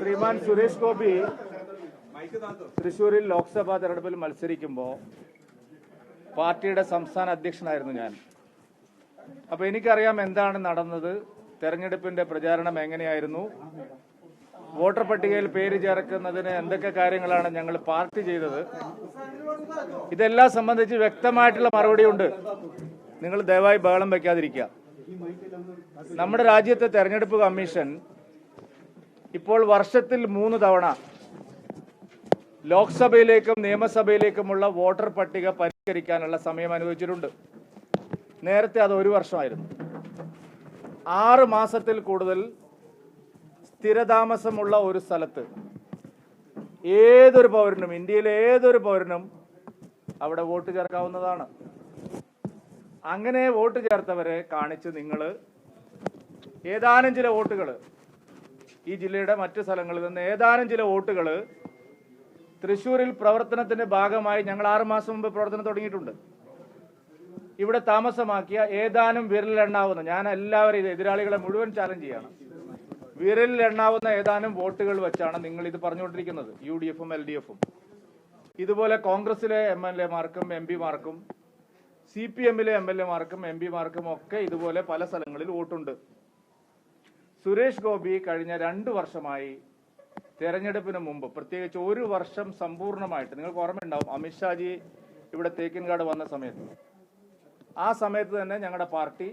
ശ്രീമാൻ സുരേഷ് ഗോപി തൃശൂരിൽ ലോക്സഭാ തെരഞ്ഞെടുപ്പിൽ മത്സരിക്കുമ്പോൾ പാർട്ടിയുടെ സംസ്ഥാന അധ്യക്ഷനായിരുന്നു ഞാൻ. അപ്പൊ എനിക്കറിയാം എന്താണ് നടന്നത് തെരഞ്ഞെടുപ്പിന്റെ പ്രചാരണം എങ്ങനെയായിരുന്നു വോട്ടർ പട്ടികയിൽ പേര് ചേർക്കുന്നതിന് എന്തൊക്കെ കാര്യങ്ങളാണ് ഞങ്ങൾ പാർട്ടി ചെയ്തത്. ഇതെല്ലാം സംബന്ധിച്ച് വ്യക്തമായിട്ടുള്ള മറുപടിയുണ്ട് നിങ്ങൾ ദയവായി ബഹളം വെക്കാതിരിക്കുക. നമ്മുടെ രാജ്യത്തെ തെരഞ്ഞെടുപ്പ് കമ്മീഷൻ ഇപ്പോൾ വർഷത്തിൽ മൂന്ന് തവണ ലോക്സഭയിലേക്കും നിയമസഭയിലേക്കുമുള്ള വോട്ടർ പട്ടിക പരിഷ്കരിക്കാനുള്ള സമയം അനുവദിച്ചിട്ടുണ്ട്. നേരത്തെ അത് ഒരു വർഷമായിരുന്നു. ആറ് മാസത്തിൽ കൂടുതൽ സ്ഥിരതാമസമുള്ള ഒരു സ്ഥലത്ത് ഏതൊരു പൗരനും ഇന്ത്യയിലെ ഏതൊരു പൗരനും അവിടെ വോട്ട് ചേർക്കാവുന്നതാണ്. അങ്ങനെ വോട്ട് ചേർത്തവരെ കാണിച്ച് നിങ്ങൾ ഏതാനും ചില വോട്ടുകൾ ഈ ജില്ലയുടെ മറ്റു സ്ഥലങ്ങളിൽ നിന്ന് ഏതാനും ചില വോട്ടുകൾ തൃശ്ശൂരിൽ പ്രവർത്തനത്തിന്റെ ഭാഗമായി ഞങ്ങൾ ആറുമാസം മുമ്പ് പ്രവർത്തനം തുടങ്ങിയിട്ടുണ്ട്. ഇവിടെ താമസമാക്കിയ ഏതാനും വിരലിലെണ്ണാവുന്ന ഞാൻ എല്ലാവരും എതിരാളികളെ മുഴുവൻ ചാലഞ്ച് ചെയ്യണം. വിരലിലെണ്ണാവുന്ന ഏതാനും വോട്ടുകൾ വെച്ചാണ് നിങ്ങൾ ഇത് പറഞ്ഞുകൊണ്ടിരിക്കുന്നത് യു ഡി എഫും എൽ ഡി എഫും. ഇതുപോലെ കോൺഗ്രസിലെ എം എൽ എമാർക്കും എം പിമാർക്കും സി പി എമ്മിലെ എം എൽ എമാർക്കും എം പിമാർക്കും ഒക്കെ ഇതുപോലെ പല സ്ഥലങ്ങളിൽ വോട്ടുണ്ട്. സുരേഷ് ഗോപി കഴിഞ്ഞ രണ്ട് വർഷമായി തെരഞ്ഞെടുപ്പിന് മുമ്പ് പ്രത്യേകിച്ച് ഒരു വർഷം സമ്പൂർണമായിട്ട് നിങ്ങൾക്ക് ഓർമ്മയുണ്ടാവും അമിത്ഷാജി ഇവിടെ തേക്കിൻകാട് വന്ന സമയത്ത്. ആ സമയത്ത് തന്നെ ഞങ്ങളുടെ പാർട്ടി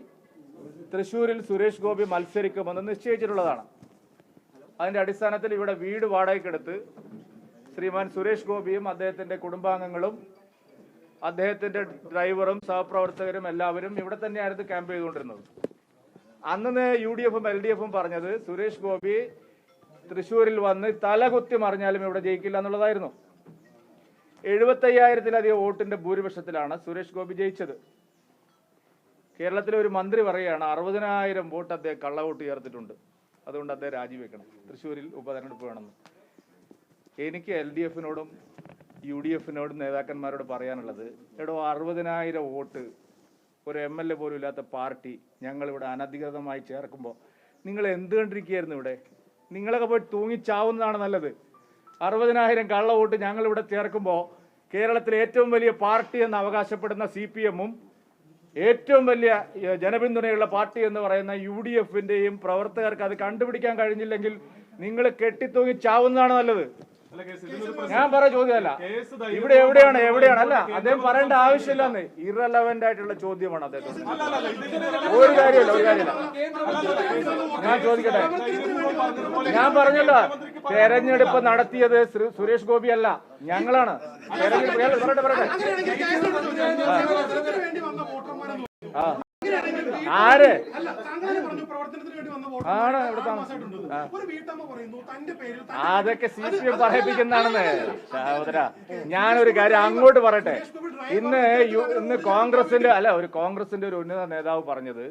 തൃശ്ശൂരിൽ സുരേഷ് ഗോപി മത്സരിക്കുമെന്ന് നിശ്ചയിച്ചിട്ടുള്ളതാണ്. അതിന്റെ അടിസ്ഥാനത്തിൽ ഇവിടെ വീട് വാടകയ്ക്കെടുത്ത് ശ്രീമാൻ സുരേഷ് ഗോപിയും അദ്ദേഹത്തിന്റെ കുടുംബാംഗങ്ങളും അദ്ദേഹത്തിന്റെ ഡ്രൈവറും സഹപ്രവർത്തകരും എല്ലാവരും ഇവിടെ തന്നെയായിരുന്നു ക്യാമ്പ് ചെയ്തുകൊണ്ടിരുന്നത്. അന്ന് യു ഡി എഫും എൽ ഡി എഫും പറഞ്ഞത് സുരേഷ് ഗോപി തൃശൂരിൽ വന്ന് തലകുത്തി മറിഞ്ഞാലും ഇവിടെ ജയിക്കില്ല എന്നുള്ളതായിരുന്നു. എഴുപത്തയ്യായിരത്തിലധികം വോട്ടിന്റെ ഭൂരിപക്ഷത്തിലാണ് സുരേഷ് ഗോപി ജയിച്ചത്. കേരളത്തിലെ ഒരു മന്ത്രി പറയുകയാണ് അറുപതിനായിരം വോട്ട് അദ്ദേഹം കള്ളവോട്ട് ചേർത്തിട്ടുണ്ട് അതുകൊണ്ട് അദ്ദേഹം രാജിവെക്കണം. തൃശ്ശൂരിൽ ഉപതെരഞ്ഞെടുപ്പ് വേണമെന്ന്. എനിക്ക് എൽ ഡി എഫിനോടും യു ഡി എഫിനോടും നേതാക്കന്മാരോട് പറയാനുള്ളത് എടോ അറുപതിനായിരം വോട്ട് ഒരു എം എൽ എ പോലും ഇല്ലാത്ത പാർട്ടി ഞങ്ങളിവിടെ അനധികൃതമായി ചേർക്കുമ്പോൾ നിങ്ങൾ എന്ത് കണ്ടിരിക്കുകയായിരുന്നു ഇവിടെ? നിങ്ങളൊക്കെ പോയി തൂങ്ങിച്ചാവുന്നതാണ് നല്ലത്. അറുപതിനായിരം കള്ള വോട്ട് ഞങ്ങളിവിടെ ചേർക്കുമ്പോൾ കേരളത്തിലെ ഏറ്റവും വലിയ പാർട്ടി എന്ന് അവകാശപ്പെടുന്ന സി പി എമ്മും ഏറ്റവും വലിയ ജനപിന്തുണയുള്ള പാർട്ടി എന്ന് പറയുന്ന യു ഡി എഫിന്റെയും പ്രവർത്തകർക്ക് അത് കണ്ടുപിടിക്കാൻ കഴിഞ്ഞില്ലെങ്കിൽ നിങ്ങൾ കെട്ടിത്തൂങ്ങി ചാവുന്നതാണ് നല്ലത്. ഞാൻ പറയാ ചോദ്യമല്ല. ഇവിടെ എവിടെയാണ് എവിടെയാണ്? അല്ല അദ്ദേഹം പറയേണ്ട ആവശ്യമില്ലെന്ന്. ഇറലവന്റ് ആയിട്ടുള്ള ചോദ്യമാണ് അദ്ദേഹം ഒരു കാര്യമല്ല ഒരു കാര്യമില്ല. ഞാൻ ചോദിക്കട്ടെ? ഞാൻ പറഞ്ഞല്ലോ തെരഞ്ഞെടുപ്പ് നടത്തിയത് ശ്രീ- സുരേഷ് ഗോപി അല്ല. ഞങ്ങളാണ്. തെരഞ്ഞെടുപ്പ് പറയട്ടെ പറയട്ടെ. വേണ്ടി വന്ന വോട്ടർമാരെ ആ ആര് ആണ് ഇവിടെ അതൊക്കെ സി പി എം പറയിപ്പിക്കുന്നതാണെന്ന്. സഹോദര ഞാനൊരു കാര്യം അങ്ങോട്ട് പറയട്ടെ. ഇന്ന് ഇന്ന് കോൺഗ്രസിന്റെ അല്ല ഒരു കോൺഗ്രസിന്റെ ഒരു ഉന്നത നേതാവ് പറഞ്ഞത്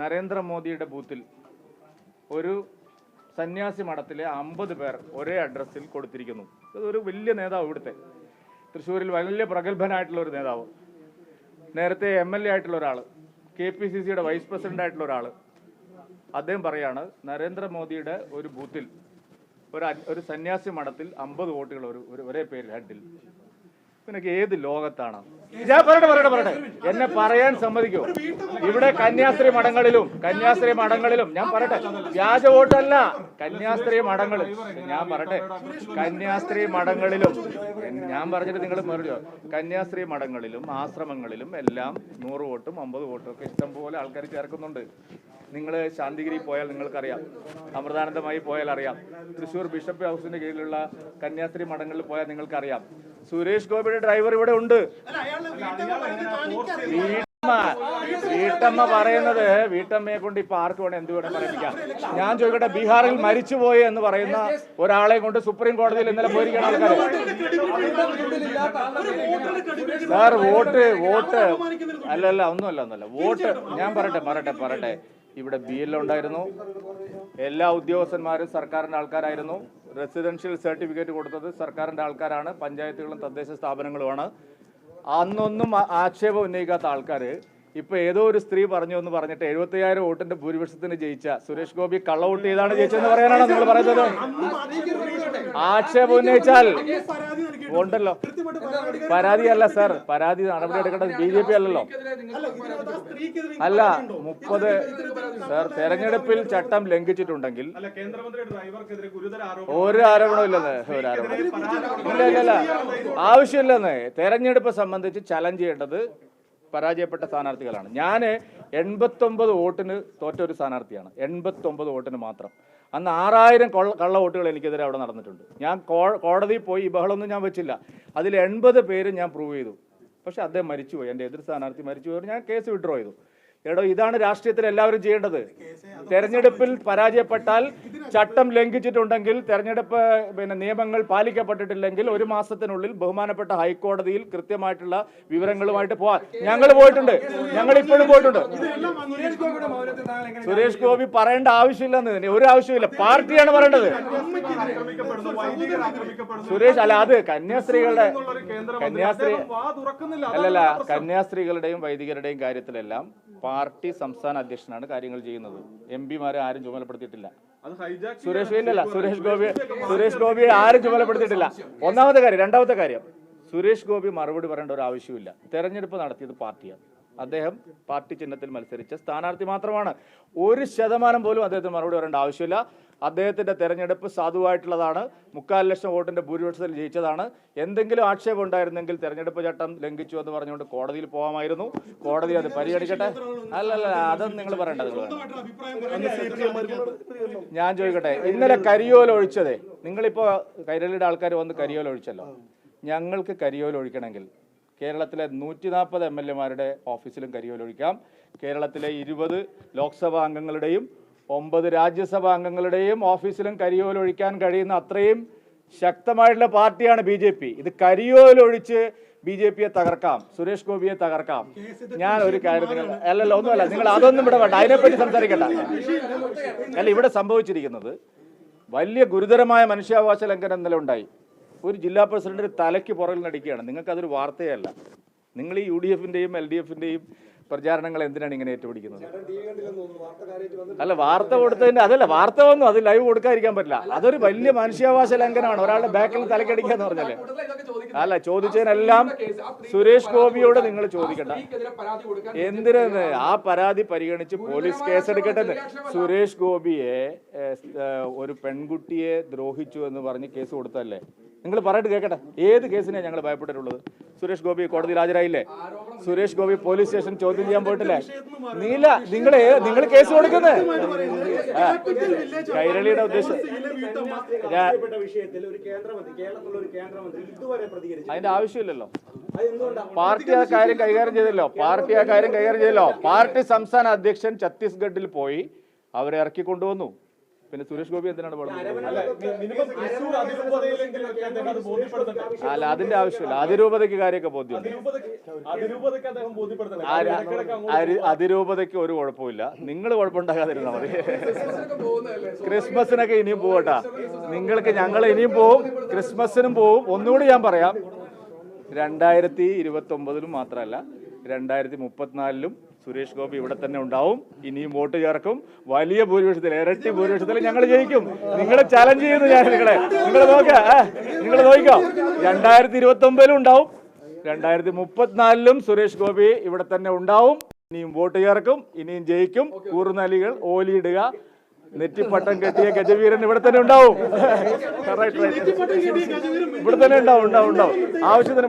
നരേന്ദ്രമോദിയുടെ ബൂത്തിൽ ഒരു സന്യാസി മഠത്തിലെ അമ്പത് പേർ ഒരേ അഡ്രസ്സിൽ കൊടുത്തിരിക്കുന്നു. ഇതൊരു വലിയ നേതാവ് ഇവിടുത്തെ. തൃശ്ശൂരിൽ വലിയ പ്രഗത്ഭനായിട്ടുള്ള ഒരു നേതാവ്. നേരത്തെ എം എൽ എ ആയിട്ടുള്ള ഒരാൾ കെ പി സി സിയുടെ വൈസ് പ്രസിഡന്റ് ആയിട്ടുള്ള ഒരാൾ അദ്ദേഹം പറയാണ് നരേന്ദ്രമോദിയുടെ ഒരു ബൂത്തിൽ ഒരു ഒരു സന്യാസി മഠത്തിൽ അമ്പത് വോട്ടുകൾ ഒരു ഒരു പേരിൽ ഹെഡിൽ നിനക്ക് ഏത് ലോകത്താണ്? എന്നെ പറയാൻ സമ്മതിക്കൂ? ഇവിടെ കന്യാസ്ത്രീ മഠങ്ങളിലും കന്യാസ്ത്രീ മഠങ്ങളിലും ഞാൻ പറയട്ടെ വ്യാജ വോട്ടല്ല കന്യാസ്ത്രീ മഠങ്ങളിൽ. ഞാൻ പറയട്ടെ കന്യാസ്ത്രീ മഠങ്ങളിലും ഞാൻ പറഞ്ഞിട്ട് നിങ്ങൾ മറിയോ കന്യാസ്ത്രീ മഠങ്ങളിലും ആശ്രമങ്ങളിലും എല്ലാം നൂറ് വോട്ടും അമ്പത് വോട്ടും ഒക്കെ ഇഷ്ടംപോലെ ആൾക്കാർ ചേർക്കുന്നുണ്ട്. നിങ്ങൾ ശാന്തിഗിരി പോയാൽ നിങ്ങൾക്കറിയാം. അമൃതാനന്ദമായി പോയാൽ അറിയാം. തൃശ്ശൂർ ബിഷപ്പ് ഹൗസിന്റെ കീഴിലുള്ള കന്യാസ്ത്രീ മഠങ്ങളിൽ പോയാൽ നിങ്ങൾക്കറിയാം. സുരേഷ് ഗോപിയുടെ ഡ്രൈവർ ഇവിടെ ഉണ്ട്. വീട്ടമ്മ പറയുന്നത് വീട്ടമ്മയെ കൊണ്ട് ഇപ്പൊ ആർക്ക് വേണം എന്ത് വേണം പറയിപ്പിക്കാം. ഞാൻ ചോദിക്കട്ടെ ബീഹാറിൽ മരിച്ചുപോയി എന്ന് പറയുന്ന ഒരാളെ കൊണ്ട് സുപ്രീം കോടതിയിൽ ഇന്നലെ പോയിരിക്കുന്ന ആൾക്കാർ സാർ വോട്ട് വോട്ട്. അല്ലല്ല ഒന്നുമല്ല ഒന്നുമല്ല. വോട്ട് ഞാൻ പറട്ടെ പറട്ടെ പറയട്ടെ. ഇവിടെ ബി എൽ ഉണ്ടായിരുന്നു. എല്ലാ ഉദ്യോഗസ്ഥന്മാരും സർക്കാരിന്റെ ആൾക്കാരായിരുന്നു. റെസിഡൻഷ്യൽ സർട്ടിഫിക്കറ്റ് കൊടുത്തത് സർക്കാരിന്റെ ആൾക്കാരാണ്. പഞ്ചായത്തുകളും തദ്ദേശ സ്ഥാപനങ്ങളുമാണ്. അന്നൊന്നും ആക്ഷേപം ഉന്നയിക്കാത്ത ആൾക്കാർ ഇപ്പൊ ഏതോ ഒരു സ്ത്രീ പറഞ്ഞു എന്ന് പറഞ്ഞിട്ട് എഴുപത്തിയായിരം വോട്ടിന്റെ ഭൂരിപക്ഷത്തിന് ജയിച്ച സുരേഷ് ഗോപി കള്ള വോട്ട് ചെയ്താണ് ജയിച്ചതെന്ന് പറയാനാണോ നിങ്ങൾ പറയുന്നത്? ആക്ഷേപം ഉന്നയിച്ചാൽ. ഉണ്ടല്ലോ. പരാതി പരാതിയല്ല സർ. പരാതി നടപടി എടുക്കേണ്ടത് ബി ജെ പി അല്ലല്ലോ. അല്ല? മുപ്പത് സർ തെരഞ്ഞെടുപ്പിൽ ചട്ടം ലംഘിച്ചിട്ടുണ്ടെങ്കിൽ ഒരു ആരോപണവും ഇല്ലെന്ന് ഒരു ആരോപണം. ഇല്ല ഇല്ല ആവശ്യമില്ലെന്ന്. തെരഞ്ഞെടുപ്പ് സംബന്ധിച്ച് ചലഞ്ച് ചെയ്യേണ്ടത് പരാജയപ്പെട്ട സ്ഥാനാർത്ഥികളാണ്. ഞാൻ എൺപത്തൊമ്പത് വോട്ടിന് തോറ്റ ഒരു സ്ഥാനാർത്ഥിയാണ്. എൺപത്തൊമ്പത് വോട്ടിന് മാത്രം. അന്ന് ആറായിരം കൊള്ള കള്ള വോട്ടുകൾ എനിക്കെതിരെ അവിടെ നടന്നിട്ടുണ്ട്. ഞാൻ കോടതിയിൽ പോയി ബഹളമൊന്നും ഞാൻ വെച്ചില്ല. അതിൽ എൺപത് പേര് ഞാൻ പ്രൂവ് ചെയ്തു. പക്ഷെ അദ്ദേഹം മരിച്ചുപോയി. എന്റെ എതിർ സ്ഥാനാർത്ഥി മരിച്ചുപോയി. ഞാൻ കേസ് വിഡ്രോ ചെയ്തു. എടോ ഇതാണ് രാഷ്ട്രീയത്തിൽ എല്ലാവരും ചെയ്യേണ്ടത്. തെരഞ്ഞെടുപ്പിൽ പരാജയപ്പെട്ടാൽ ചട്ടം ലംഘിച്ചിട്ടുണ്ടെങ്കിൽ തെരഞ്ഞെടുപ്പ് പിന്നെ നിയമങ്ങൾ പാലിക്കപ്പെട്ടിട്ടില്ലെങ്കിൽ ഒരു മാസത്തിനുള്ളിൽ ബഹുമാനപ്പെട്ട ഹൈക്കോടതിയിൽ കൃത്യമായിട്ടുള്ള വിവരങ്ങളുമായിട്ട് പോവാൻ. ഞങ്ങൾ പോയിട്ടുണ്ട്. ഞങ്ങൾ ഇപ്പോഴും പോയിട്ടുണ്ട്. സുരേഷ് ഗോപി പറയേണ്ട ആവശ്യമില്ലെന്ന് ഒരു ആവശ്യമില്ല പാർട്ടിയാണ് പറയേണ്ടത്. സുരേഷ് അല്ല അത് കന്യാസ്ത്രീകളുടെ കന്യാസ്ത്രീ അല്ലല്ല കന്യാസ്ത്രീകളുടെയും വൈദികരുടെയും കാര്യത്തിലെല്ലാം പാർട്ടി സംസ്ഥാന അധ്യക്ഷനാണ് കാര്യങ്ങൾ ചെയ്യുന്നത്. എം പിമാരെ ആരും ചുമതലപ്പെടുത്തിയിട്ടില്ല. സുരേഷ് ഗോപിയല്ല സുരേഷ് ഗോപി സുരേഷ് ഗോപിയെ ആരും ചുമതലപ്പെടുത്തിയിട്ടില്ല. ഒന്നാമത്തെ കാര്യം രണ്ടാമത്തെ കാര്യം. സുരേഷ് ഗോപി മറുപടി പറയേണ്ട ഒരു ആവശ്യമില്ല തെരഞ്ഞെടുപ്പ് നടത്തിയത് പാർട്ടിയാണ്. അദ്ദേഹം പാർട്ടി ചിഹ്നത്തിൽ മത്സരിച്ച സ്ഥാനാർത്ഥി മാത്രമാണ്. ഒരു ശതമാനം പോലും അദ്ദേഹത്തിന് മറുപടി പറയേണ്ട ആവശ്യമില്ല. അദ്ദേഹത്തിന്റെ തെരഞ്ഞെടുപ്പ് സാധുവായിട്ടുള്ളതാണ്. മുക്കാൽ ലക്ഷം വോട്ടിന്റെ ഭൂരിപക്ഷത്തിൽ ജയിച്ചതാണ്. എന്തെങ്കിലും ആക്ഷേപം ഉണ്ടായിരുന്നെങ്കിൽ തെരഞ്ഞെടുപ്പ് ചട്ടം ലംഘിച്ചു എന്ന് പറഞ്ഞുകൊണ്ട് കോടതിയിൽ പോകാമായിരുന്നു. കോടതി അത് പരിഗണിക്കട്ടെ? അല്ലല്ല അതൊന്നും നിങ്ങൾ പറയേണ്ടത് ഞാൻ ചോദിക്കട്ടെ ഇന്നലെ കരിയോൽ ഒഴിച്ചതേ? നിങ്ങളിപ്പോ കൈരളിയുടെ ആൾക്കാർ വന്ന് കരിയോൽ ഒഴിച്ചല്ലോ? ഞങ്ങൾക്ക് കരിയോൽ ഒഴിക്കണമെങ്കിൽ കേരളത്തിലെ നൂറ്റി നാൽപ്പത് എം എൽ എമാരുടെ ഓഫീസിലും കരിയോലൊഴിക്കാം കേരളത്തിലെ ഇരുപത് ലോക്സഭാ അംഗങ്ങളുടെയും ഒമ്പത് രാജ്യസഭാ അംഗങ്ങളുടെയും ഓഫീസിലും കരിയോലൊഴിക്കാൻ കഴിയുന്ന അത്രയും ശക്തമായിട്ടുള്ള പാർട്ടിയാണ് ബി ജെ പി. ഇത് കരിയോലൊഴിച്ച് ബി ജെ പിയെ തകർക്കാം. സുരേഷ് ഗോപിയെ തകർക്കാം. ഞാൻ ഒരു കാര്യം നിങ്ങൾ അല്ലല്ല ഒന്നുമല്ല. നിങ്ങൾ അതൊന്നും ഇവിടെ വേണ്ട. അതിനെപ്പറ്റി സംസാരിക്കണ്ട. അല്ല ഇവിടെ സംഭവിച്ചിരിക്കുന്നത് വലിയ ഗുരുതരമായ മനുഷ്യാവകാശ ലംഘനം ഇന്നലെ ഉണ്ടായി. ഒരു ജില്ലാ പ്രസിഡന്റ് തലയ്ക്ക് പുറകിൽ നടിക്കുകയാണ്. നിങ്ങൾക്ക് അതൊരു വാർത്തയല്ല. നിങ്ങൾ ഈ യു ഡി എഫിന്റെയും എൽ ഡി എഫിന്റെയും പ്രചാരണങ്ങൾ എന്തിനാണ് ഇങ്ങനെ ഏറ്റുപിടിക്കുന്നത്? അല്ല വാർത്ത കൊടുത്തതിന്റെ അതല്ല വാർത്ത വന്നു. അത് ലൈവ് കൊടുക്കാതിരിക്കാൻ പറ്റില്ല. അതൊരു വലിയ മനുഷ്യാവകാശ ലംഘനമാണ്. ഒരാളുടെ ബാക്കിൽ തലക്കടിക്കുക എന്ന് പറഞ്ഞല്ലേ അല്ല ചോദിച്ചതിനെല്ലാം സുരേഷ് ഗോപിയോട് നിങ്ങൾ ചോദിക്കണ്ട. എന്തിനാണ് ആ പരാതി പരിഗണിച്ച് പോലീസ് കേസെടുക്കട്ടെ. സുരേഷ് ഗോപിയെ ഒരു പെൺകുട്ടിയെ ദ്രോഹിച്ചു എന്ന് പറഞ്ഞ് കേസ് കൊടുത്തല്ലേ നിങ്ങൾ പറയിട്ട് കേൾക്കട്ടെ ഏത് കേസിനെയാണ് ഞങ്ങൾ ഭയപ്പെട്ടിട്ടുള്ളത്? സുരേഷ് ഗോപി കോടതിയിൽ ഹാജരായില്ലേ? സുരേഷ് ഗോപി പോലീസ് സ്റ്റേഷൻ ചോദ്യം ചെയ്യാൻ പോയിട്ടില്ലേ? നീല നിങ്ങൾ നിങ്ങൾ കേസ് കൊടുക്കുന്നത് കൈരളിയുടെ ഉദ്ദേശം അതിന്റെ ആവശ്യമില്ലല്ലോ. പാർട്ടി ആ കാര്യം കൈകാര്യം ചെയ്തല്ലോ. പാർട്ടി ആ കാര്യം കൈകാര്യം ചെയ്തല്ലോ. പാർട്ടി സംസ്ഥാന അധ്യക്ഷൻ ഛത്തീസ്ഗഡിൽ പോയി അവരെ ഇറക്കി കൊണ്ടുവന്നു പിന്നെ സുരേഷ് ഗോപി എന്തിനാണ് പാടുന്നത്? അല്ല അതിന്റെ ആവശ്യമില്ല. അതിരൂപതയ്ക്ക് കാര്യമൊക്കെ ബോധ്യമുണ്ട്. അതിരൂപതയ്ക്ക് ഒരു കുഴപ്പമില്ല. നിങ്ങൾ കുഴപ്പമുണ്ടാകാതിരുന്നാ മതി. ക്രിസ്മസിനൊക്കെ ഇനിയും പോകട്ടാ. നിങ്ങൾക്ക് ഞങ്ങൾ ഇനിയും പോവും. ക്രിസ്മസിനും പോവും. ഒന്നുകൂടി ഞാൻ പറയാം. രണ്ടായിരത്തി ഇരുപത്തി ഒമ്പതിലും മാത്രമല്ല രണ്ടായിരത്തി മുപ്പത്തിനാലിലും സുരേഷ് ഗോപി ഇവിടെ തന്നെ ഉണ്ടാവും. ഇനിയും വോട്ട് ചേർക്കും. വലിയ ഭൂരിപക്ഷത്തിൽ ഇരട്ടി ഭൂരിപക്ഷത്തിൽ ഞങ്ങൾ ജയിക്കും. നിങ്ങൾ ചലഞ്ച് ചെയ്യുന്നു ഞാൻ നിങ്ങളെ. നിങ്ങൾ നോക്ക നിങ്ങൾ നോക്കിക്കോ. രണ്ടായിരത്തി ഇരുപത്തി ഒമ്പതിലും ഉണ്ടാവും. രണ്ടായിരത്തി മുപ്പത്തിനാലിലും സുരേഷ് ഗോപി ഇവിടെ തന്നെ ഉണ്ടാവും. ഇനിയും വോട്ട് ചേർക്കും. ഇനിയും ജയിക്കും. കൂറുനലികൾ ഓലിയിടുക. നെറ്റിപ്പട്ടം കെട്ടിയ ഗജവീരൻ ഇവിടെ തന്നെ ഉണ്ടാവും. ഇവിടെ തന്നെ ഉണ്ടാവും ഉണ്ടാവും ഉണ്ടാവും. ആവശ്യത്തിന്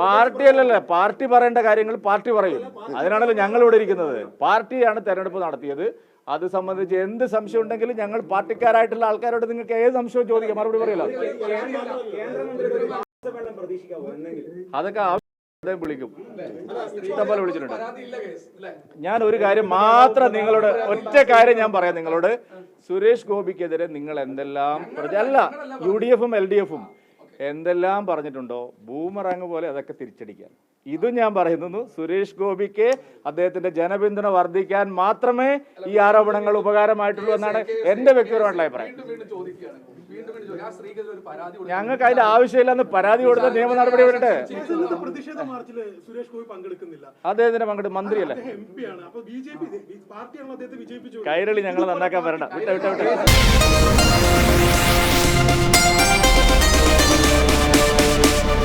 പാർട്ടി അല്ലല്ലേ പാർട്ടി പറയേണ്ട കാര്യങ്ങൾ പാർട്ടി പറയും. അതിനാണല്ലോ ഞങ്ങൾ ഇവിടെ ഇരിക്കുന്നത്. പാർട്ടിയാണ് തെരഞ്ഞെടുപ്പ് നടത്തിയത്. അത് സംബന്ധിച്ച് എന്ത് സംശയം ഉണ്ടെങ്കിലും ഞങ്ങൾ പാർട്ടിക്കാരായിട്ടുള്ള ആൾക്കാരോട് നിങ്ങൾക്ക് ഏത് സംശയവും ചോദിക്കാം. മറുപടി പറയല്ലോ. അതൊക്കെ അദ്ദേഹം വിളിക്കും. ഇഷ്ടംപോലെ വിളിച്ചിട്ടുണ്ട്. ഞാൻ ഒരു കാര്യം മാത്രം നിങ്ങളോട് ഒറ്റ കാര്യം ഞാൻ പറയാം നിങ്ങളോട്. സുരേഷ് ഗോപിക്കെതിരെ നിങ്ങൾ എന്തെല്ലാം അല്ല യു ഡി എഫും എൽ ഡി എഫും എന്തെല്ലാം പറഞ്ഞിട്ടുണ്ടോ? ബൂമറാങ് പോലെ അതൊക്കെ തിരിച്ചടിക്കാൻ. ഇതും ഞാൻ പറയുന്നു സുരേഷ് ഗോപിക്ക് അദ്ദേഹത്തിന്റെ ജനപിന്തുണ വർദ്ധിക്കാൻ മാത്രമേ ഈ ആരോപണങ്ങൾ ഉപകാരമായിട്ടുള്ളൂ എന്നാണ് എന്റെ വ്യക്തിപരമായിട്ടുള്ള അഭിപ്രായം. വീണ്ടും വീണ്ടും ചോദിക്കുകയാണ്. വീണ്ടും വീണ്ടും ചോദിക്കും. ആ ഒരു പരാതി കൊടുത്തു. ഞങ്ങൾക്ക് അതിന്റെ ആവശ്യമില്ലെന്ന് പരാതി കൊടുത്ത നിയമ നടപടി വരട്ടെ അദ്ദേഹത്തിന്റെ പ്രതിഷേധ മാർച്ചിൽ സുരേഷ് ഗോപി പങ്കെടുക്കുന്നില്ല. അദ്ദേഹത്തിന് പങ്കെടുത്ത് മന്ത്രിയല്ലേ കൈരളി ഞങ്ങൾ നന്നാക്കാൻ വരണ്ട. വിട്ട വിട്ട വിട്ട.